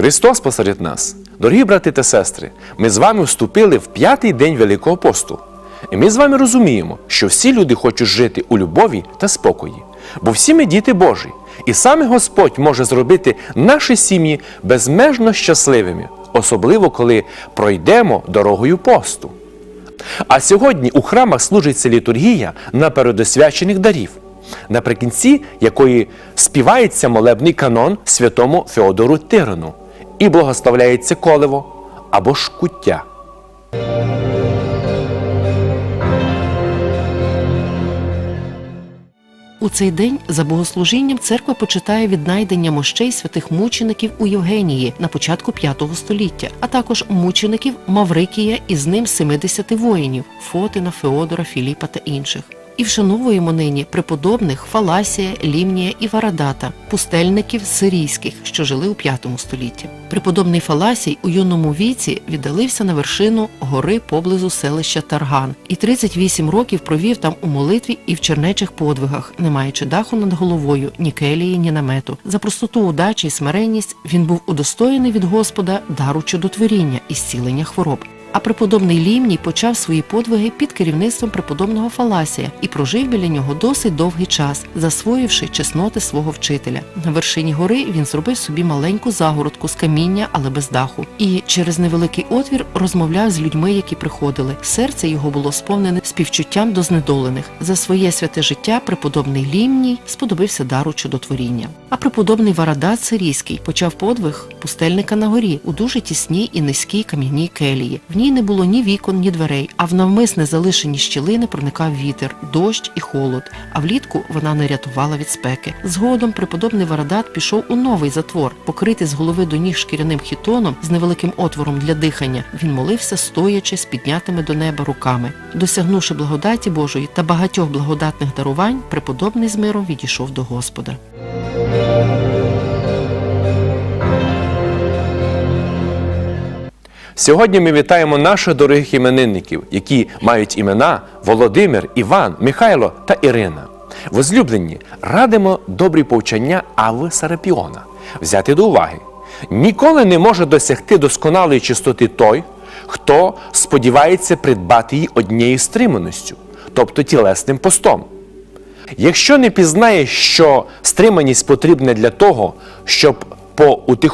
Христос посеред нас. Дорогі брати та сестри, ми з вами вступили в п'ятий день Великого посту. І ми з вами розуміємо, що всі люди хочуть жити у любові та спокої, бо всі ми діти Божі, і саме Господь може зробити наші сім'ї безмежно щасливими, особливо коли пройдемо дорогою посту. А сьогодні у храмах служиться літургія напередосвячених дарів, наприкінці якої співається молебний канон святому Феодору Тирану і благословляється колево або шкуття. У цей день за богослужінням церква почитає віднайдення мощей святих мучеників у Євгенії на початку V століття, а також мучеників Маврикія і з ним 70 воїнів Фотина, Феодора, Філіпа та інших. І вшановуємо нині преподобних Фаласія, Лімнія і Варадата, пустельників сирійських, що жили у V столітті. Преподобний Фаласій у юному віці віддалився на вершину гори поблизу селища Тарган і 38 років провів там у молитві і в чернечих подвигах, не маючи даху над головою, ні келії, ні намету. За простоту удачі і смиренність він був удостоєний від Господа дару чудотворіння і зцілення хвороб. А преподобний Лімній почав свої подвиги під керівництвом преподобного Фаласія і прожив біля нього досить довгий час, засвоївши чесноти свого вчителя. На вершині гори він зробив собі маленьку загородку з каміння, але без даху, і через невеликий отвір розмовляв з людьми, які приходили. Серце його було сповнене співчуттям до знедолених. За своє святе життя преподобний Лімній сподобився дару чудотворіння. А преподобний Варадат Сирійський почав подвиг пустельника на горі у дуже тісній і низькій кам'яній келії. В ній не було ні вікон, ні дверей, а в навмисне залишені щілини проникав вітер, дощ і холод. А влітку вона не рятувала від спеки. Згодом преподобний Варадат пішов у новий затвор, покритий з голови до ніг шкіряним хітоном з невеликим отвором для дихання. Він молився стоячи з піднятими до неба руками. Досягнувши благодаті Божої та багатьох благодатних дарувань, преподобний з миром відійшов до Господа. Сьогодні ми вітаємо наших дорогих іменинників, які мають імена Володимир, Іван, Михайло та Ірина. Возлюблені, радимо добрі повчання Ави Сарапіона взяти до уваги. Ніколи не може досягти досконалої чистоти той, хто сподівається придбати її однією стриманістю, тобто тілесним постом. Якщо не пізнає, що стриманість потрібна для того, щоб по утихоміренню